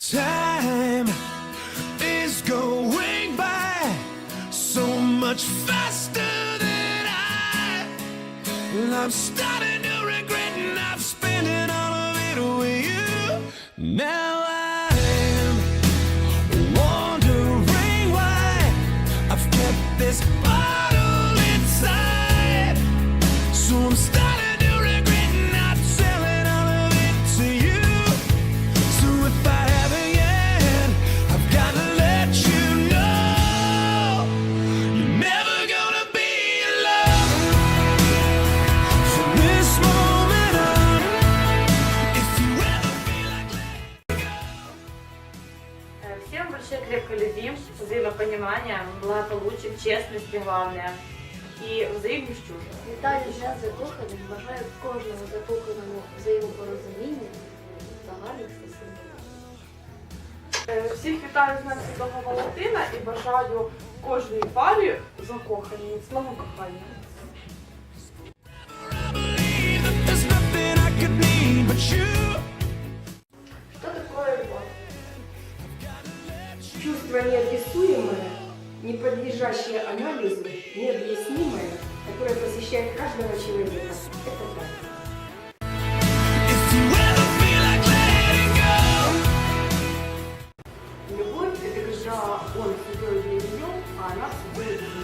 Time is going by so much faster than I. Well, I'm starting to regret not spending all of it with you. Now I'm wondering why I've kept this Всем большой крепкой любви, взаимопонимания, благополучия, честности главное и взаимных чувств. Вітаю дня закоханих, бажаю кожному закоханому взаємопорозуміння та гарних стосунків. Е, Всіх вітаю з Днем Святого Валентина і бажаю кожній парі закохані, міцного кохання. Чувство неописуемое, не подлежащее анализу, необъяснимое, которое посещает каждого человека. Это так. Любовь – это когда он все делает для нее, а она все